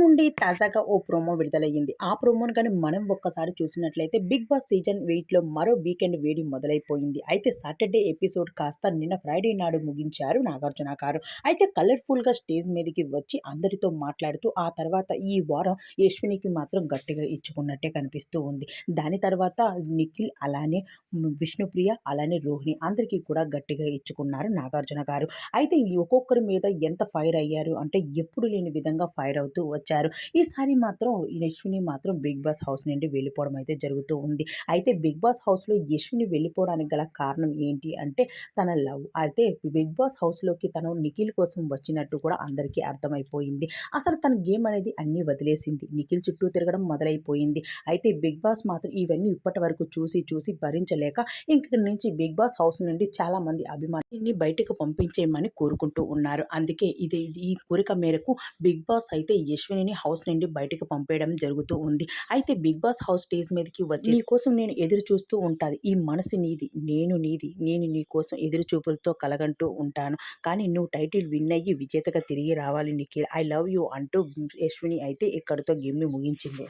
నుండి తాజాగా ఓ ప్రోమో విడుదలయ్యింది. ఆ ప్రోమోను కానీ మనం ఒక్కసారి చూసినట్లయితే బిగ్ బాస్ సీజన్ ఎయిట్లో మరో వీకెండ్ వేడి మొదలైపోయింది. అయితే సాటర్డే ఎపిసోడ్ కాస్త నిన్న ఫ్రైడే నాడు ముగించారు నాగార్జున గారు. అయితే కలర్ఫుల్గా స్టేజ్ మీదకి వచ్చి అందరితో మాట్లాడుతూ ఆ తర్వాత ఈ వారం యశ్వినికి మాత్రం గట్టిగా ఇచ్చుకున్నట్టే కనిపిస్తూ ఉంది. దాని తర్వాత నిఖిల్ అలానే విష్ణుప్రియ అలానే రోహిణి అందరికీ కూడా గట్టిగా ఇచ్చుకున్నారు నాగార్జున గారు. అయితే ఒక్కొక్కరి మీద ఎంత ఫైర్ అయ్యారు అంటే ఎప్పుడు లేని విధంగా ఫైర్ అవుతూ వచ్చారు ఈసారి మాత్రం యశ్విని మాత్రం బిగ్ బాస్ హౌస్ నుండి వెళ్ళిపోవడం అయితే జరుగుతూ ఉంది. అయితే బిగ్ బాస్ హౌస్లో యశ్విని వెళ్ళిపోవడానికి గల కారణం ఏంటి అంటే తన లవ్ అయితే బిగ్ బాస్ హౌస్లోకి తను నిఖిల్ కోసం వచ్చినట్టు కూడా అందరికీ అర్థమైపోయింది. అసలు తన గేమ్ అనేది అన్నీ వదిలేసింది. నిఖిల్ చుట్టూ తిరగడం మొదలైపోయింది. అయితే బిగ్ బాస్ మాత్రం ఇవన్నీ ఇప్పటి వరకు చూసి చూసి భరించలేక ఇక్కడి నుంచి బిగ్ బాస్ హౌస్ నుండి చాలా మంది అభిమానుల్ని బయటకు పంపించేయమని కోరుకుంటూ ఉన్నారు. అందుకే ఇది ఈ కోరిక మేరకు బిగ్ బాస్ అయితే యశ్విని హౌస్ నుండి బయటకు పంపేయడం జరుగుతూ ఉంది. అయితే బిగ్ బాస్ హౌస్ స్టేజ్ మీదకి వచ్చి నీ కోసం నేను ఎదురు చూస్తూ ఉంటుంది. ఈ మనసు నీది నేను నీది నేను నీ కోసం ఎదురు చూపులతో కలగంటూ ఉంటాను. కానీ నువ్వు టైటిల్ విన్ అయ్యి విజేతగా తిరిగి రావాలి నిఖిల్. ఐ లవ్ యూ అంటూ యశ్విని అయితే ఇక్కడితో గేమ్ని ముగించింది.